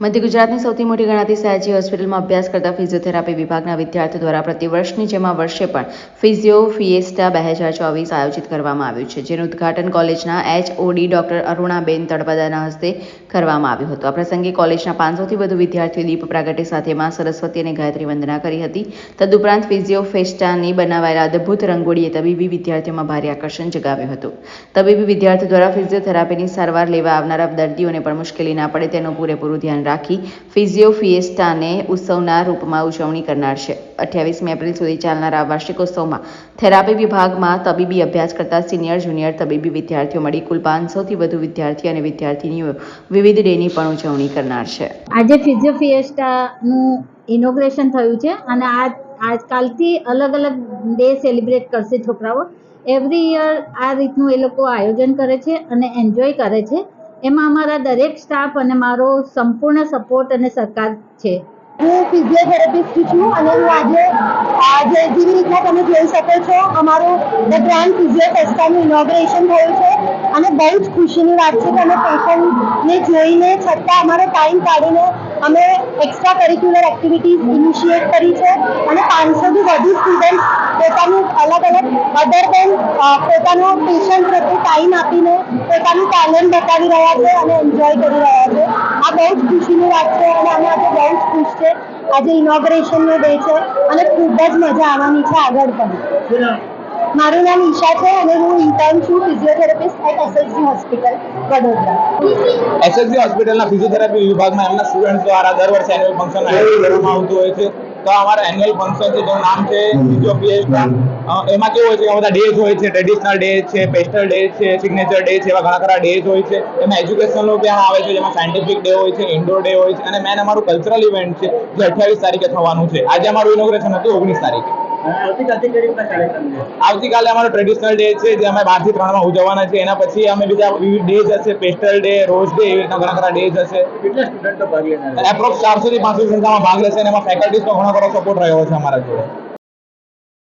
મધ્ય ગુજરાતની સૌથી મોટી ગણાતી સયાજી હોસ્પિટલમાં અભ્યાસ કરતા ફિઝિયોથેરાપી વિભાગના વિદ્યાર્થીઓ દ્વારા પ્રતિવર્ષની જેમ વર્ષે પણ ફિઝિયો ફિએસ્ટા બે હજાર ચોવીસ આયોજિત કરવામાં આવ્યું છે, જેનું ઉદ્ઘાટન કોલેજના એચઓડી ડોક્ટર અરુણાબેન તળપદાના હસ્તે કરવામાં આવ્યું હતું. આ પ્રસંગે કોલેજના પાંચસોથી વધુ વિદ્યાર્થીઓ દીપ પ્રાગટ્ય સાથે માં સરસ્વતી અને ગાયત્રી વંદના કરી હતી. તદુપરાંત ફિઝિયો ફેસ્ટાની બનાવાયેલા અદ્ભુત રંગોળીએ તબીબી વિદ્યાર્થીઓમાં ભારે આકર્ષણ જગાવ્યું હતું. તબીબી વિદ્યાર્થીઓ દ્વારા ફિઝિયોથેરાપીની સારવાર લેવા આવનારા દર્દીઓને પણ મુશ્કેલી ના પડે તેનું પૂરેપૂરું ધ્યાન રાખી ફિઝિયો ફિએસ્ટાને ઉત્સવના રૂપમાં ઉજવણી કરનાર છે. અઠ્યાવીસમી એપ્રિલ સુધી ચાલનારા આ વાર્ષિકોત્સવમાં થેરાપી વિભાગમાં તબીબી અભ્યાસ કરતા સિનિયર, જુનિયર તબીબી વિદ્યાર્થીઓ મળી કુલ પાંચસોથી વધુ વિદ્યાર્થી અને વિદ્યાર્થીનીઓ વિવિધ ડેની પણ ઉજવણી કરનાર છે. આજે ફિઝિયો ફિએસ્ટાનું ઇનોગ્રેશન થયું છે અને આજ આજકાલથી અલગ અલગ ડે સેલિબ્રેટ કરશે છોકરાઓ. એવરી યર આ રીતનું એ લોકો આયોજન કરે છે અને એન્જોય કરે છે. એમાં અમારા દરેક સ્ટાફ અને મારો સંપૂર્ણ સપોર્ટ અને સહકાર છે. હું ફિઝિયોથેરાપિસ્ટ છું અને હું આજે આજે જેવી રીતના તમે જોઈ શકો છો, અમારું ધ ગ્રાન્ડ ફિઝિયો ફેસ્ટાનું ઇનોગ્રેશન થયું છે અને બહુ જ ખુશીની વાત છે કે અમે પેશન્ટને જોઈને છતાં અમારો ટાઈમ કાઢીને અમે એક્સ્ટ્રા કરિક્યુલર એક્ટિવિટીઝ ઇનિશિએટ કરી છે અને પાંચસોથી વધુ સ્ટુડન્ટ પોતાનું અલગ અલગ અધર દેન પોતાનો પેશન્ટ પ્રત્યે ટાઈમ આપીને પોતાનું ટેલેન્ટ બતાવી રહ્યા છે અને એન્જોય કરી રહ્યા છે. આ બહુ જ ખુશીની વાત છે અને અમે આજે બહુ જ ખુશ છે. આજે ઇનોગ્રેશનનો ડે છે અને ખૂબ જ મજા આવવાની છે આગળ પણ. મારું નામ ઈશા છે અને હું ઇન્ટર્ન છું physiotherapist at SSG hospital Vadodara. SSG હોસ્પિટલના ફિઝિયોથેરાપી વિભાગમાં એમના સ્ટુડન્ટ દ્વારા દર વર્ષે એન્યુઅલ ફંક્શન કરવામાં આવતું હોય છે. તો અમારા એન્યુઅલ ફંક્શન છે, જેનું નામ છે એમાં કેવું હોય છે બધા ડેઝ હોય છે ટ્રેડિશનલ ડે છે પેસ્ટલ ડે છે સિગ્નેચર ડે છે, એવા ઘણા ખરા ડેઝ હોય છે. એમાં એજ્યુકેશનલ પણ આવે છે, જેમાં સાયન્ટિફિક ડે હોય છે ઇન્ડોર ડે હોય છે, અને મેન અમારું કલ્ચરલ ઇવેન્ટ છે, જે અઠ્યાવીસ તારીખે થવાનું છે. આજે અમારું ઇનોગ્રેશન હતું ઓગણીસ તારીખે. આવતીકાલે અમારો ટ્રેડિશનલ ડે છે જે અમે બારથી ત્રણમાં ઉજવવાના છે એના પછી અમે બીજા વિવિધ ડેઝ હશે. પેસ્ટલ ડે રોઝ ડે એવી રીતના ઘણા ખરા ડેઝ હશે. કેટલા સ્ટુડન્ટો ભાગ લેનારા એપ્રોક્સ ચારસો થી પાંચસો સંખ્યામાં ભાગ લેશે અને એમાં ફેકલ્ટીઝ નો ઘણો ખરો સપોર્ટ રહ્યો છે અમારા જોડે.